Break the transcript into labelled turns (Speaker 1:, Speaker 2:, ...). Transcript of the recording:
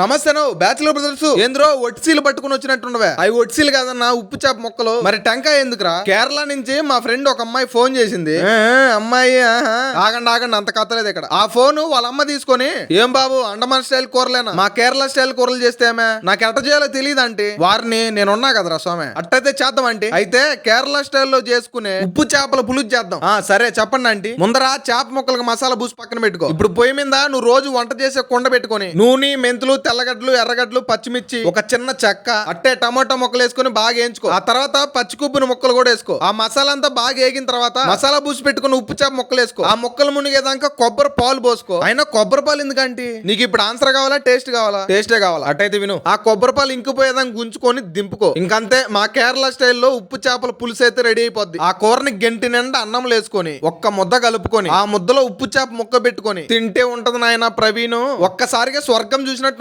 Speaker 1: నమస్తేనో bachelor brothers. ఏంద్రో ఒట్సీలు పట్టుకుని వచ్చినట్టుండవే అవి ఒట్సీలు కాదన్నా ఉప్పు చేప మొక్కలు. మరి టెంకాయ ఎందుకురా? కేరళ నుంచి మా ఫ్రెండ్ ఒక అమ్మాయి ఫోన్ చేసింది. అమ్మాయి. ఆగండి ఆగండి అంత కథలేదు ఇక్కడ. ఆ ఫోన్ వాళ్ళ అమ్మ తీసుకొని ఏం బాబు అండమాన్ స్టైల్ కూరలేనా? మా కేరళ స్టైల్ కూరలు చేస్తేమే నాకు ఎట్ట చేయాలో తెలియదు అంటే వారిని నేనున్నా కదరా స్వామి. అట్టయితే చేద్దాం అంటే అయితే కేరళ స్టైల్లో చేసుకునే ఉప్పు చేపల పులుసు చేద్దాం. ఆ సరే చెప్పండి ఆంటీ. ముందర చేప ముక్కలకు మసాలా పూసి పక్కన పెట్టుకో. ఇప్పుడు పొయ్యి మీద నువ్వు రోజు వంట చేసే కుండ పెట్టుకొని నూనె మెంతులు తెల్లగడ్డలు ఎర్రగడ్డలు పచ్చిమిర్చి ఒక చిన్న చెక్క అట్టే టమాటా ముక్కలు వేసుకొని బాగా వేయించుకో. ఆ తర్వాత పచ్చి కొబ్బరి ముక్కలు కూడా వేసుకో. ఆ మసాలా అంతా బాగా వేగిన తర్వాత మసాలా పూసి పెట్టుకుని ఉప్పు చేప ముక్కలు వేసుకో. ఆ ముక్కలు మునిగేదాకా కొబ్బరి పాలు పోసుకో. అయినా కొబ్బరి పాలు ఎందుకంటే? నీకు ఇప్పుడు ఆన్సర్ కావాలా టేస్ట్ కావాలా? టేస్టే కావాలా. అటైతే విను. ఆ కొబ్బరి పాలు ఇంకిపోయేదాకా గుంచుకొని దింపుకో. ఇంకంతే మా కేరళ స్టైల్లో ఉప్పు చేపల పులుసు అయితే రెడీ అయిపోద్ది. ఆ కూరని గంటి నిండా అన్నం వేసుకొని ఒక్క ముద్ద కలుపుకొని ఆ ముద్దలో ఉప్పు చేప ముక్క పెట్టుకొని తింటే ఉంటది నాయన ప్రవీణ్. ఒక్కసారిగా స్వర్గం చూసినట్టు